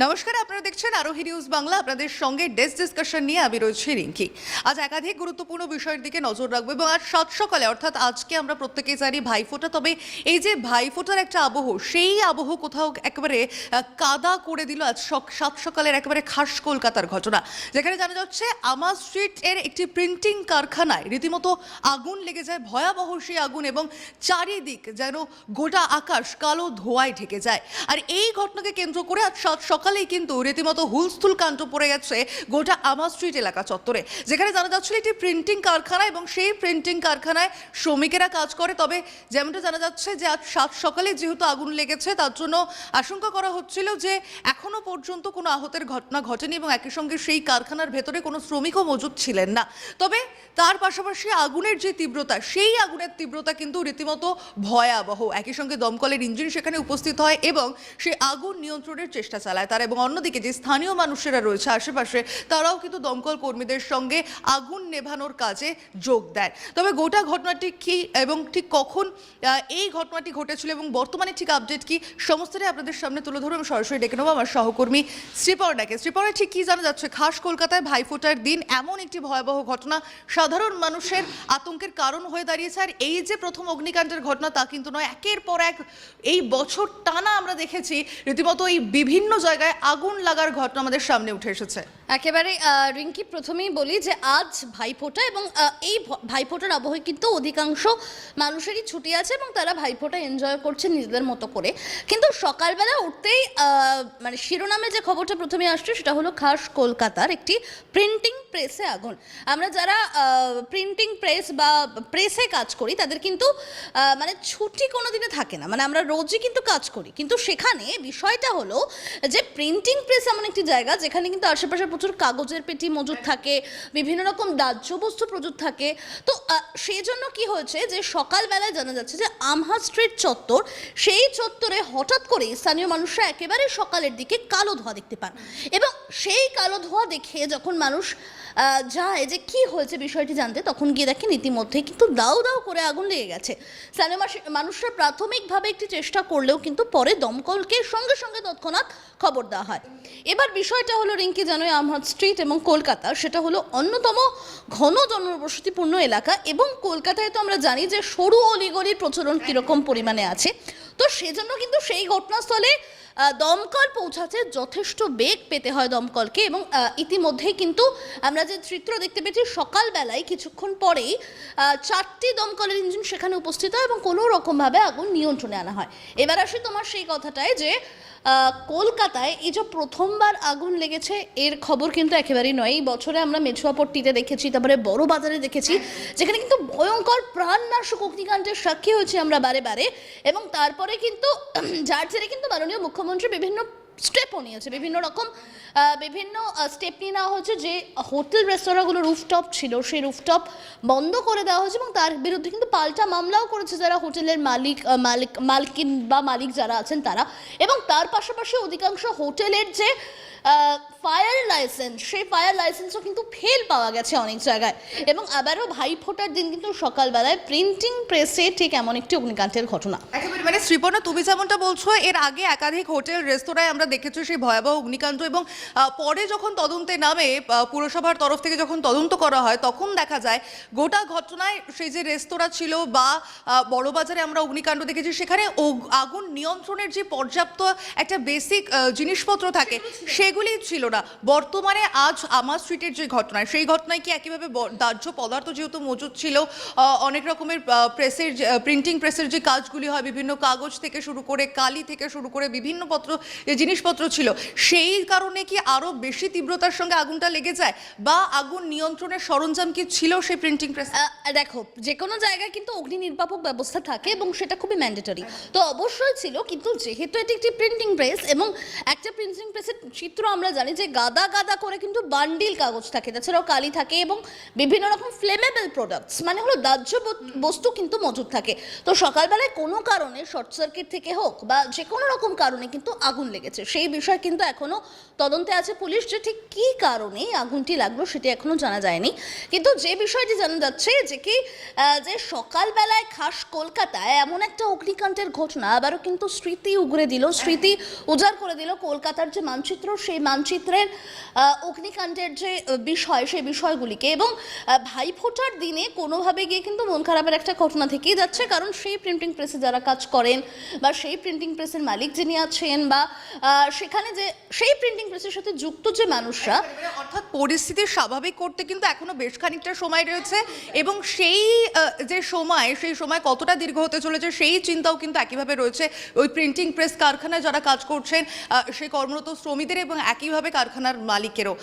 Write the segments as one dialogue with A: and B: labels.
A: নমস্কার, আপনারা দেখছেন আরোহী নিউজ বাংলা। আপনাদের সঙ্গে ডেস্ক ডিসকাশন নিয়ে আমি রয়েছি রিঙ্কি। আজ একাধিক গুরুত্বপূর্ণ বিষয়ের দিকে নজর রাখব এবং আজ সাত সকালে, অর্থাৎ আজকে আমরা প্রত্যেকেই জানি ভাইফোঁটা। তবে এই যে ভাইফোঁটার একটা আবহ, সেই আবহ কোথাও একেবারে কাদা করে দিল আজ সাত সকালের একেবারে খাস কলকাতার ঘটনা। যেখানে জানা যাচ্ছে আমার স্ট্রিট এর একটি প্রিন্টিং কারখানায় রীতিমতো আগুন লেগে যায়, ভয়াবহ সেই আগুন এবং চারিদিক যেন গোটা আকাশ কালো ধোঁয়ায় ঢেকে যায়। আর এই ঘটনাকে কেন্দ্র করে আজ সাত সকালেই কিন্তু রীতিমতো হুলস্থুল কাণ্ড পড়ে গেছে গোটা আমা স্ট্রিট এলাকা চত্বরে। যেখানে জানা যাচ্ছিল এটি প্রিন্টিং কারখানা এবং সেই প্রিন্টিং কারখানায় শ্রমিকেরা কাজ করে। তবে যেমনটা জানা যাচ্ছে যে আজ সাত সকালে যেহেতু আগুন লেগেছে, তার জন্য আশঙ্কা করা হচ্ছিল যে এখনও পর্যন্ত কোনো আহতের ঘটনা ঘটেনি এবং একই সঙ্গে সেই কারখানার ভেতরে কোনো শ্রমিকও মজুদ ছিলেন না। তবে তার পাশাপাশি আগুনের যে তীব্রতা, সেই আগুনের তীব্রতা কিন্তু রীতিমতো ভয়াবহ। একই সঙ্গে দমকলের ইঞ্জিন সেখানে উপস্থিত হয় এবং সেই আগুন নিয়ন্ত্রণের চেষ্টা চালায়। তারা এবং অন্যদিকে যে স্থানীয় মানুষেরা রয়েছে আশেপাশে, তারাও কিন্তু দমকল কর্মীদের সঙ্গে আগুন নেভানোর কাজে যোগ দেন। তবে গোটা ঘটনাটি কি এবং ঠিক কখন এই ঘটনাটি ঘটেছিল এবং বর্তমানে ঠিক আপডেট কি, সমস্তটাই আপনাদের সামনে তুলে ধরবো আমি সরাসরি ডেকে নেব আমার সহকর্মী শ্রীপর্ণাকে। শ্রীপর্ণা, ঠিক কি জানা যাচ্ছে? খাস কলকাতায় ভাইফোঁটার দিন এমন একটি ভয়াবহ ঘটনা, সাধারণ মানুষের আতঙ্কের কারণ হয়ে দাঁড়িয়েছে, আর এই যে প্রথম অগ্নিকাণ্ডের ঘটনা তা কিন্তু নয়, একের পর এক এই বছর টানা আমরা দেখেছি, রীতিমতো এই বিভিন্ন জায়গায় আগুন লাগার ঘটনা আমাদের সামনে উঠে এসেছে।
B: একেবারে রিঙ্কি প্রথমেই বলি যে আজ ভাইফোঁটা এবং এই ভাইফোঁটার আবহে কিন্তু অধিকাংশ মানুষেরই ছুটি আছে এবং তারা ভাইফোঁটা এনজয় করছে নিজেদের মতো করে। কিন্তু সকালবেলা উঠতেই মানে শিরোনামে যে খবরটা প্রথমে আসছে সেটা হলো খাস কলকাতার একটি প্রিন্টিং প্রেসে আগুন। আমরা যারা প্রিন্টিং প্রেস বা প্রেসে কাজ করি তাদের কিন্তু মানে ছুটি কোনো দিনে থাকে না। মানে আমরা রোজই কিন্তু কাজ করি। কিন্তু সেখানে বিষয়টা হলো যে প্রিন্টিং প্রেস এমন একটি জায়গা যেখানে কিন্তু আশেপাশে প্রচুর কাগজের পেটি মজুদ থাকে বিভিন্ন রকম দাহ্য বস্তু প্রচুর থাকে। তো সেই জন্য কি হয়েছে যে সকালবেলায় জানা যাচ্ছে যে আমহা স্ট্রিট চত্বর সেই চত্বরে হঠাৎ করে স্থানীয় মানুষরা একেবারে সকালের দিকে কালো ধোয়া দেখতে পান। এবং সেই কালো ধোয়া দেখে যখন মানুষ যায় যে কি হয়েছে বিষয়টি জানতে তখন গিয়ে দেখেন ইতিমধ্যে কিন্তু দাউ দাউ করে আগুন লেগে গেছে। স্থানীয় মানুষরা প্রাথমিকভাবে একটি চেষ্টা করলেও কিন্তু পরে দমকলকে সঙ্গে সঙ্গে তৎক্ষণাৎ খবর দেওয়া হয়। এবার বিষয়টা হলো রিঙ্কি জানোই আমহাদ স্ট্রিট এবং কলকাতা। সেটা হলো অন্যতম ঘন জনবসতিপূর্ণ এলাকা এবং কলকাতায় তো আমরা জানি যে সরু অলিগলির প্রচলন কীরকম পরিমাণে আছে। তো সেজন্য কিন্তু সেই ঘটনাস্থলে দমকল পৌঁছাতে যথেষ্ট বেগ পেতে হয় দমকলকে এবং ইতিমধ্যেই কিন্তু আমরা যে চিত্র দেখতে পেয়েছি, সকালবেলায় কিছুক্ষণ পরেই চারটি দমকলের ইঞ্জিন সেখানে উপস্থিত হয় এবং কোনো রকমভাবে আগুন নিয়ন্ত্রণে আনা হয়। এবার আসি তোমার সেই কথাটায় যে কলকাতায় এই যে প্রথমবার আগুন লেগেছে, এর খবর কিন্তু একেবারেই নয়। এই বছরে আমরা মেছুয়াপট্টিতে দেখেছি, তারপরে বড় বাজারে দেখেছি, যেখানে কিন্তু ভয়ঙ্কর প্রাণনাশক অগ্নিকাণ্ডের সাক্ষী হয়েছি আমরা বারে বারে। এবং তারপরে কিন্তু, যার জেরে কিন্তু মাননীয় মুখ্যমন্ত্রী বিভিন্ন স্টেপও নিয়েছে, বিভিন্ন রকম বিভিন্ন স্টেপ নিয়ে নেওয়া হচ্ছে যে হোটেল রেস্তোরাঁগুলো রুফটপ ছিল, সেই রুফটপ বন্ধ করে দেওয়া হয়েছে এবং তার বিরুদ্ধে কিন্তু পাল্টা মামলাও করেছে যারা হোটেলের মালিক মালিক, মালকিন বা মালিক যারা আছেন তারা। এবং তার পাশাপাশি অধিকাংশ হোটেলের যে ফায়ার লাইসেন্স সেই ফায়ার লাইসেন্সও কিন্তু ফেল পাওয়া গেছে অনেক জায়গায়। এবং আবারও ভাইফোঁটার দিন কিন্তু সকালবেলায় প্রিন্টিং প্রেসে ঠিক এমন একটি অগ্নিকাণ্ডের ঘটনা।
A: একেবারে মানে শ্রীপর্ণা তুমি যেমনটা বলছো এর আগে একাধিক হোটেল রেস্তোরাঁয় আমরা দেখেছি সেই ভয়াবহ অগ্নিকাণ্ড এবং পরে যখন তদন্তে নামে পুরসভার তরফ থেকে যখন তদন্ত করা হয় তখন দেখা যায় গোটা ঘটনায় সেই যে রেস্তোরাঁ ছিল বা বড়বাজারে আমরা অগ্নিকাণ্ড দেখেছি সেখানে আগুন নিয়ন্ত্রণের যে পর্যাপ্ত একটা বেসিক জিনিসপত্র থাকে সেগুলি ছিল। না বর্তমানে আজ আমার স্ট্রিটের যে ঘটনা, সেই ঘটনায় কি একইভাবে দাহ্য পদার্থ যেহেতু মজুদ ছিল অনেক রকমের প্রেসের প্রিন্টিং প্রেসের যে কাজগুলি হয়, বিভিন্ন কাগজ থেকে শুরু করে, কালি থেকে শুরু করে বিভিন্ন পত্র যে জিনিসপত্র ছিল, সেই কারণে কি আরও বেশি তীব্রতার সঙ্গে আগুনটা লেগে যায়? বা আগুন নিয়ন্ত্রণের সরঞ্জাম কি ছিল সেই প্রিন্টিং প্রেস
B: দেখো, যে কোনো জায়গায় কিন্তু অগ্নি নির্বাপক ব্যবস্থা থাকে এবং সেটা খুবই ম্যান্ডেটরি তো অবশ্যই ছিল, কিন্তু যেহেতু এটি একটি প্রিন্টিং প্রেস এবং একটা প্রিন্টিং প্রেসের চিত্র আমরা জানি যে যে গাদা গাদা করে কিন্তু বান্ডিল কাগজ থাকে, তাছাড়াও কালি থাকে এবং বিভিন্ন রকম ফ্লেমেবল প্রোডাক্টস মানে হলো দাহ্য বস্তু কিন্তু মজুদ থাকে। তো সকালবেলায় কোনো কারণে শর্ট সার্কিট থেকে হোক বা যে কোনো রকম কারণে কিন্তু আগুন লেগেছে। সেই বিষয় কিন্তু এখনও তদন্তে আছে পুলিশ যে ঠিক কী কারণে আগুনটি লাগল সেটি এখনও জানা যায়নি। কিন্তু যে বিষয়টি জানা যাচ্ছে যে কি যে সকালবেলায় খাস কলকাতায় এমন একটা অগ্নিকাণ্ডের ঘটনা, আবারও কিন্তু স্মৃতি উগরে দিল, স্মৃতি উজাড় করে দিল কলকাতার যে মানচিত্র, সেই মানচিত্রের আহ, অগ্নিকাণ্ডের যে বিষয় সেই বিষয়গুলিকে এবং ভাইফোঁটার দিনে কোনোভাবে গিয়ে কিন্তু মন খারাপের একটা ঘটনা থেকেই যাচ্ছে। কারণ সেই প্রিন্টিং প্রেসে যারা কাজ করেন বা সেই প্রিন্টিং প্রেসের মালিক যিনি আছেন বা সেখানে যে সেই প্রিন্টিং প্রেসের সাথে যুক্ত যে মানুষরা
A: অর্থাৎ পরিস্থিতি স্বাভাবিক করতে কিন্তু এখনও বেশ খানিকটা সময় রয়েছে এবং সেই যে সময় সেই সময় কতটা দীর্ঘ হতে চলেছে সেই চিন্তাও কিন্তু একইভাবে রয়েছে। ওই প্রিন্টিং প্রেস কারখানায় যারা কাজ করছেন সেই কর্মরত শ্রমিকদের এবং একইভাবে কারখানার মালিকেরও।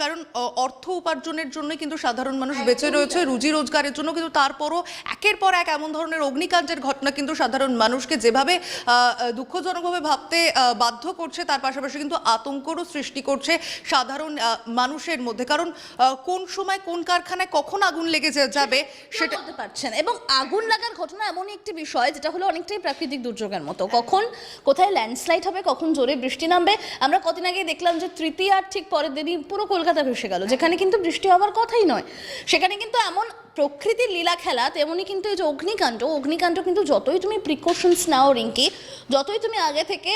A: কারণ অর্থ উপার্জনের জন্য কিন্তু সাধারণ মানুষ বেঁচে রয়েছে রুজি রোজগারের জন্য কিন্তু তারপরও একের পর এক এমন ধরনের অগ্নিকাণ্ডের ঘটনা কিন্তু সাধারণ মানুষকে যেভাবে দুঃখজনকভাবে ভাবতে বাধ্য করছে তার পাশাপাশি কিন্তু আতঙ্করও সৃষ্টি করছে সাধারণ মানুষের মধ্যে। কারণ কোন সময় কোন কারখানায় কখন আগুন লেগে যাবে
B: সেটা বলতে পারছেন। এবং আগুন লাগার ঘটনা এমনই একটি বিষয় যেটা হলো অনেকটাই প্রাকৃতিক দুর্যোগের মতো। কখন কোথায় ল্যান্ডস্লাইড হবে কখন জোরে বৃষ্টি নামবে আমরা কদিন আগে দেখলাম যে তৃতীয়ার ঠিক পরের দিনই পুরো কলকাতা ভেসে গেল, যেখানে কিন্তু বৃষ্টি হওয়ার কথাই নয়। সেখানে কিন্তু এমন প্রকৃতির লীলা খেলা তেমনই কিন্তু এই যে অগ্নিকাণ্ড অগ্নিকাণ্ড কিন্তু যতই তুমি প্রিকশনস নাও রিঙ্কি, যতই তুমি আগে থেকে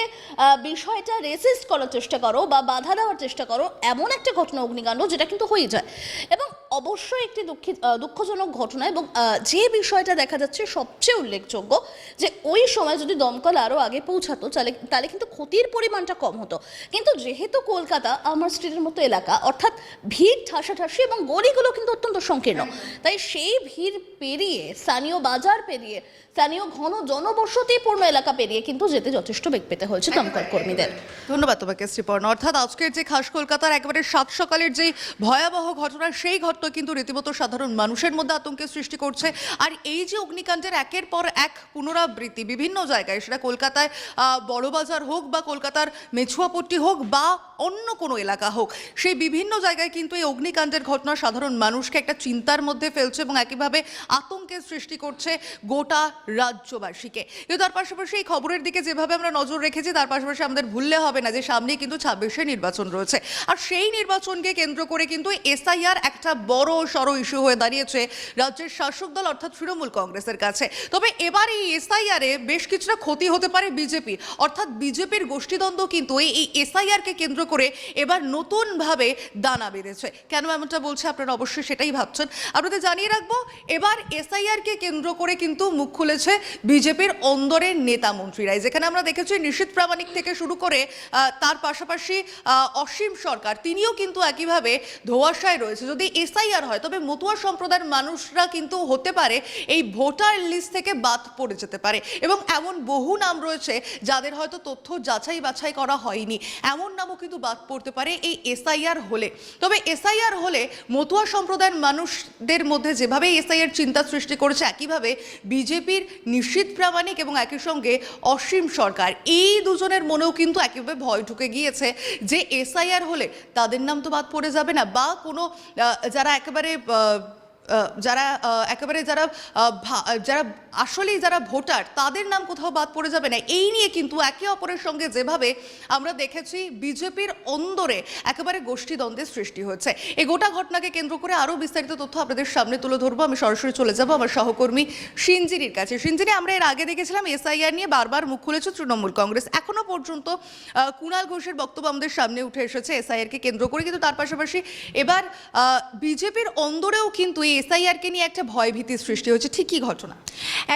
B: বিষয়টা রেসিস্ট করার চেষ্টা করো বা বাধা দেওয়ার চেষ্টা করো, এমন একটা ঘটনা অগ্নিকাণ্ড যেটা কিন্তু হয়ে যায়। এবং অবশ্যই একটি দুঃখিত দুঃখজনক ঘটনা এবং যে বিষয়টা দেখা যাচ্ছে সবচেয়ে উল্লেখযোগ্য যে ওই সময় যদি দমকল আরও আগে পৌঁছাতো, তাহলে তাহলে কিন্তু ক্ষতির পরিমাণটা কম হতো। কিন্তু যেহেতু কলকাতা, আমার স্ট্রিটের মতো এলাকা, অর্থাৎ ভিড় ঠাসাঠাসি এবং গলিগুলো কিন্তু অত্যন্ত সংকীর্ণ, তাই সেই ভিড় পেরিয়ে, স্থানীয় বাজার পেরিয়ে, স্থানীয় ঘন জনবসতিপূর্ণ এলাকা পেরিয়ে কিন্তু যেতে যথেষ্ট বেগ পেতে হয়েছে দমকল কর্মীদের।
A: ধন্যবাদ তোমাকে, শ্রীপর্ণ। অর্থাৎ আজকের যে খাস কলকাতার একেবারে সাত সকালের যে ভয়াবহ ঘটনা, সেই ঘটনা কিন্তু রীতিমতো সাধারণ মানুষের মধ্যে আতঙ্কের সৃষ্টি করছে। আর এই যে অগ্নিকাণ্ডের একের পর এক পুনরাবৃত্তি বিভিন্ন জায়গায়, সেটা কলকাতায় বড়বাজার হোক বা কলকাতার মেছুয়াপট্টি হোক বা অন্য কোনো এলাকা হোক। সেই বিভিন্ন জায়গায় কিন্তু এই অগ্নিকাণ্ডের ঘটনা সাধারণ মানুষকে একটা চিন্তার মধ্যে ফেলছে এবং একইভাবে আতঙ্কের সৃষ্টি করছে গোটা রাজ্যবাসীকে। কিন্তু তার পাশাপাশি এই খবরের দিকে যেভাবে আমরা নজর রেখেছি, তার পাশাপাশি আমাদের ভুললে হবে না যে সামনেই কিন্তু ছাব্বিশে নির্বাচন রয়েছে। আর সেই নির্বাচনকে কেন্দ্র করে কিন্তু এসআইআর একটা বড় সড় ইস্যু হয়ে দাঁড়িয়েছে রাজ্যের শাসক দল, অর্থাৎ তৃণমূল কংগ্রেসের কাছে। তবে এবার এই এসআইআরে বেশ কিছুটা ক্ষতি হতে পারে বিজেপি অর্থাৎ বিজেপির গোষ্ঠীদ্বন্দ্ব কিন্তু এই এসআইআরকে কেন্দ্র করে এবার নতুনভাবে দানা বেঁধেছে। কেন এমনটা বলছে আপনারা অবশ্যই সেটাই ভাবছেন। আপনাদের জানিয়ে রাখব, এবার এসআইআরকে কেন্দ্র করে কিন্তু মুখ খুলেছে বিজেপির অন্দরের নেতা মন্ত্রীরাই। যেখানে আমরা দেখেছি নিশীত প্রামাণিক থেকে শুরু করে তার পাশাপাশি অসীম সরকার, তিনিও কিন্তু একইভাবে ধোয়াশায় রয়েছে। যদি এসআইআর হয়, তবে মতুয়া সম্প্রদায়ের মানুষরা কিন্তু হতে পারে, এই ভোটার লিস্ট থেকে বাদ পড়ে যেতে পারে। এবং এমন বহু নাম রয়েছে, যাদের হয়তো তথ্য যাচাই বাছাই করা হয়নি। এমন নামও কিন্তু বাদ পড়তে পারে এই এসআইআর হলে। তবে এসআইআর হলে মতুয়া সম্প্রদায়ের মানুষদের মধ্যে যেভাবে এসআইআর চিন্তা সৃষ্টি করেছে, একইভাবে বিজেপির নিশ্চিত প্রামাণিক এবং একই সঙ্গে অসীম সরকার, এই দুজনের মনেও কিন্তু একেবারে ভয় ঢুকে গিয়েছে যে এসআইআর হলে তাদের নাম তো বাদ পড়ে যাবে না বা কোনো যারা একেবারে যারা একেবারে যারা যারা আসলেই যারা ভোটার, তাদের নাম কোথাও বাদ পড়ে যাবে না। এই নিয়ে কিন্তু একে অপরের সঙ্গে যেভাবে আমরা দেখেছি বিজেপির অন্দরে একেবারে গোষ্ঠীদ্বন্দ্বের সৃষ্টি হয়েছে। এই গোটা ঘটনাকে কেন্দ্র করে আরও বিস্তারিত তথ্য আপনাদের সামনে তুলে ধরবো। আমি সরাসরি চলে যাব আমার সহকর্মী সিঞ্জিনির কাছে। সিঞ্জিনি আমরা এর আগে দেখেছিলাম এসআইআর নিয়ে বারবার মুখ খুলেছে তৃণমূল কংগ্রেস। এখনও পর্যন্ত কুণাল ঘোষের বক্তব্য আমাদের সামনে উঠে এসেছে এসআইআরকে কেন্দ্র করে। কিন্তু তার পাশাপাশি এবার বিজেপির অন্দরেও কিন্তু এই এসআইআরকে নিয়ে একটা ভয়ভীতির সৃষ্টি হচ্ছে ঠিকই ঘটনা?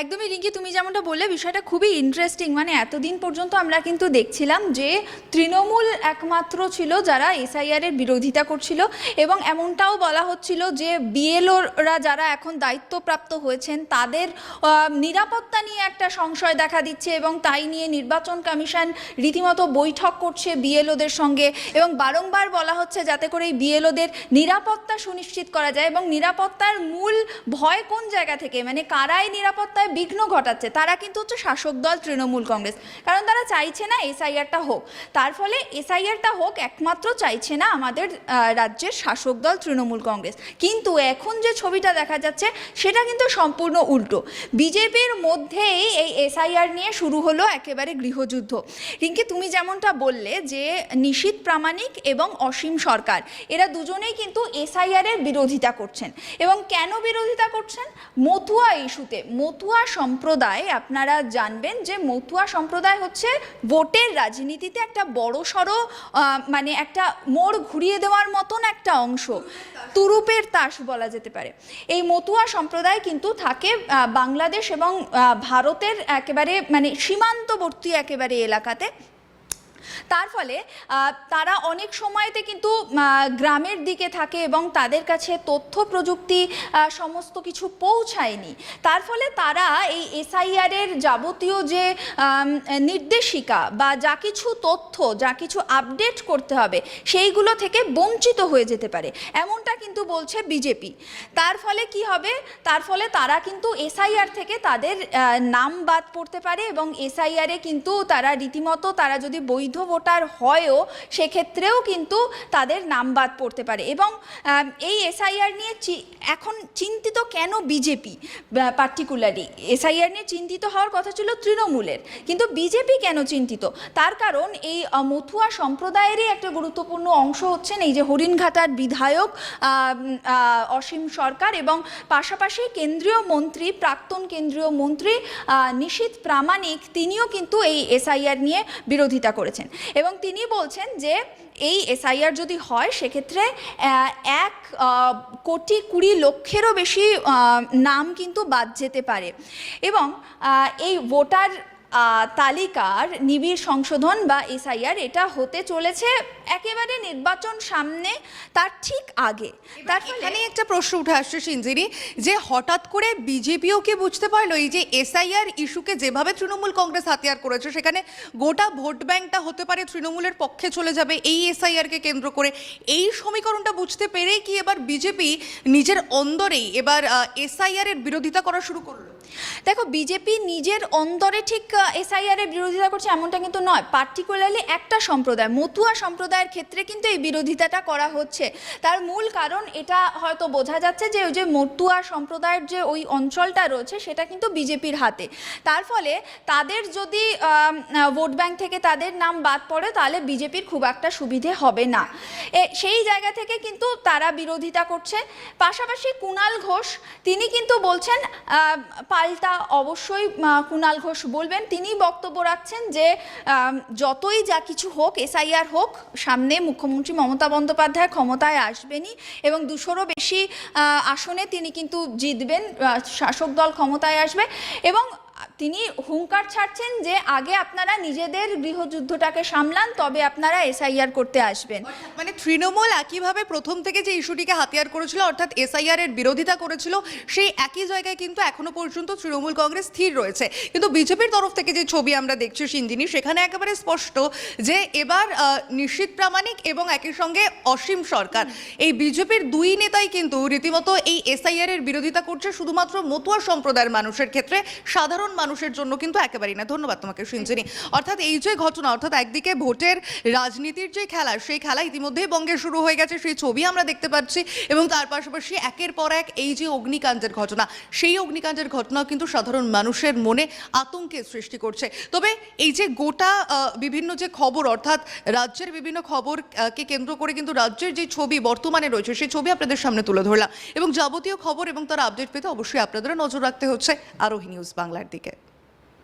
C: একদমই রিঙ্কি, তুমি যেমনটা বললে, বিষয়টা খুবই ইন্টারেস্টিং মানে এতদিন পর্যন্ত আমরা কিন্তু দেখছিলাম যে তৃণমূল একমাত্র ছিল যারা এসআইআর এর বিরোধিতা করছিল এবং এমনটাও বলা হচ্ছিল যে বিএলওরা যারা এখন দায়িত্বপ্রাপ্ত হয়েছেন, তাদের নিরাপত্তা নিয়ে একটা সংশয় দেখা দিচ্ছে এবং তাই নিয়ে নির্বাচন কমিশন রীতিমতো বৈঠক করছে বিএলওদের সঙ্গে এবং বারংবার বলা হচ্ছে যাতে করে এই বিএলওদের নিরাপত্তা সুনিশ্চিত করা যায় এবং নিরাপত্তা নিরাপত্তার মূল ভয় কোন জায়গা থেকে? মানে কারাই নিরাপত্তায় বিঘ্ন ঘটাচ্ছে, তারা কিন্তু হচ্ছে শাসক দল, তৃণমূল কংগ্রেস। কারণ তারা চাইছে না এসআইআরটা হোক। তার ফলে এসআইআরটা হোক একমাত্র চাইছে না আমাদের রাজ্যের শাসক দল, তৃণমূল কংগ্রেস। কিন্তু এখন যে ছবিটা দেখা যাচ্ছে, সেটা কিন্তু সম্পূর্ণ উল্টো। বিজেপির মধ্যেই এই এসআইআর নিয়ে শুরু হলো একেবারে গৃহযুদ্ধ। রিঙ্কি, তুমি যেমনটা বললে যে নিশীত প্রামাণিক এবং অসীম সরকার, এরা দুজনেই কিন্তু এসআইআর এর বিরোধিতা করছেন। এবং কেন বিরোধিতা করছেন? মতুয়া ইস্যুতে, মতুয়া সম্প্রদায়, আপনারা জানবেন যে মতুয়া সম্প্রদায় হচ্ছে ভোটের রাজনীতিতে একটা বড় সড়ো মানে একটা মোড় ঘুরিয়ে দেওয়ার মতন একটা অংশ। তুরুপের তাস বলা যেতে পারে। এই মতুয়া সম্প্রদায় কিন্তু থাকে বাংলাদেশ এবং ভারতের একেবারে মানে সীমান্তবর্তী একেবারে এলাকাতে। তার ফলে তারা অনেক সময়তে কিন্তু গ্রামের দিকে থাকে এবং তাদের কাছে তথ্য প্রযুক্তি সমস্ত কিছু পৌঁছায়নি। তার ফলে তারা এই এসআইআর এর যাবতীয় যে নির্দেশিকা বা যা কিছু তথ্য, যা কিছু আপডেট করতে হবে, সেইগুলো থেকে বঞ্চিত হয়ে যেতে পারে। এমনটা কিন্তু বলছে বিজেপি। তার ফলে কি হবে? তার ফলে তারা কিন্তু এসআইআর থেকে তাদের নাম বাদ পড়তে পারে এবং এসআইআরে কিন্তু তারা রীতিমতো, তারা যদি বৈধ ভোটার হয়ও সেক্ষেত্রেও কিন্তু তাদের নাম বাদ পড়তে পারে। এবং এই এসআইআর নিয়ে এখন চিন্তিত কেন বিজেপি? পার্টিকুলারলি এসআইআর নিয়ে চিন্তিত হওয়ার কথা ছিল তৃণমূলের। কিন্তু বিজেপি কেন চিন্তিত? তার কারণ এই মথুয়া সম্প্রদায়েরই একটা গুরুত্বপূর্ণ অংশ হচ্ছেন এই যে হরিণঘাটার বিধায়ক অসীম সরকার এবং পাশাপাশি কেন্দ্রীয় মন্ত্রী, প্রাক্তন কেন্দ্রীয় মন্ত্রী নিশীত প্রামাণিক, তিনিও কিন্তু এই এসআইআর নিয়ে বিরোধিতা করেছেন। এবং তিনি বলছেন যে এই এসআইআর যদি হয়, সেক্ষেত্রে এক কোটি কুড়ি লক্ষেরও বেশি নাম কিন্তু বাদ যেতে পারে। এবং এই ভোটার তালিকার নিবিড় সংশোধন বা এসআইআর এটা হতে চলেছে একেবারে নির্বাচন সামনে তার ঠিক আগে। তার
A: এখানে একটা প্রশ্ন উঠে আসছে সিঞ্জিনি যে হঠাৎ করে বিজেপিও কি বুঝতে পারল এই যে এসআইআর ইস্যুকে যেভাবে তৃণমূল কংগ্রেস হাতিয়ার করেছে সেখানে গোটা ভোট ব্যাংকটা হতে পারে তৃণমূলের পক্ষে চলে যাবে এই এসআইআর কে কেন্দ্র করে। এই সমীকরণটা বুঝতে পেরেই কি এবার বিজেপি নিজের অন্দরেই এবার এসআইআর এর বিরোধিতা করা শুরু করল?
C: দেখো বিজেপি নিজের অন্তরে ঠিক এসআইআর এর বিরোধিতা করছে এমনটা কিন্তু নয়। পার্টিকুলারলি একটা সম্প্রদায়, মতুয়া সম্প্রদায়ের ক্ষেত্রে কিন্তু এই বিরোধিতাটা করা হচ্ছে। তার মূল কারণ এটা হয়তো বোঝা যাচ্ছে যে ওই যে মতুয়া সম্প্রদায়ের যে ওই অঞ্চলটা রয়েছে, সেটা কিন্তু বিজেপির হাতে। তার ফলে তাদের যদি ভোট ব্যাংক থেকে তাদের নাম বাদ পড়ে, তাহলে বিজেপির খুব একটা সুবিধে হবে না। সেই জায়গা থেকে কিন্তু তারা বিরোধিতা করছে। পাশাপাশি কুণাল ঘোষ, তিনি কিন্তু বলছেন পাল্টা অবশ্যই কুণাল ঘোষ বলবেন। তিনি বক্তব্য রাখছেন যে যতই যা কিছু হোক, এসআইআর হোক, সামনে মুখ্যমন্ত্রী মমতা বন্দ্যোপাধ্যায় ক্ষমতায় আসবেনই এবং দুশোরও বেশি আসনে তিনি কিন্তু জিতবেন শাসক দল ক্ষমতায় আসবে এবং তিনি হুঙ্কার ছাড়ছেন যে আগে আপনারা নিজেদের গৃহযুদ্ধটাকে সামলান, তবে আপনারা এসআইআর করতে আসবেন।
A: মানে তৃণমূল একইভাবে প্রথম থেকে যে ইস্যুটিকে হাতিয়ার করেছিল, অর্থাৎ এসআইআর এর বিরোধিতা করেছিল, সেই একই জায়গায় কিন্তু এখনও পর্যন্ত তৃণমূল কংগ্রেস স্থির রয়েছে। কিন্তু বিজেপির তরফ থেকে যে ছবি আমরা দেখছি সিঞ্জিনি সেখানে একেবারে স্পষ্ট যে এবার নিশ্চিত প্রামাণিক এবং একই সঙ্গে অসীম সরকার। এই বিজেপির দুই নেতাই কিন্তু রীতিমতো এই এসআইআর এর বিরোধিতা করছে, শুধুমাত্র মতুয়া সম্প্রদায়ের মানুষের ক্ষেত্রে। সাধারণ মানুষের জন্য কিন্তু একেবারেই না। ধন্যবাদ তোমাকে সিঞ্জিনি অর্থাৎ এই যে ঘটনা অর্থাৎ একদিকে ভোটের রাজনীতির যে খেলা সেই খেলা ইতিমধ্যেই বঙ্গে শুরু হয়ে গেছে সেই ছবি আমরা দেখতে পাচ্ছি এবং তার পাশাপাশি একের পর এক এই যে অগ্নিকাণ্ডের ঘটনা সেই অগ্নিকাণ্ডের ঘটনাও কিন্তু সাধারণ মানুষের মনে আতঙ্কের সৃষ্টি করছে। তবে এই যে গোটা বিভিন্ন যে খবর অর্থাৎ রাজ্যের বিভিন্ন খবর আহ, কে কেন্দ্র করে কিন্তু রাজ্যের যে ছবি বর্তমানে রয়েছে সেই ছবি আপনাদের সামনে তুলে ধরলাম। এবং যাবতীয় খবর এবং তার আপডেট পেতে অবশ্যই আপনাদের নজর রাখতে হচ্ছে আরোহী নিউজ বাংলার take it.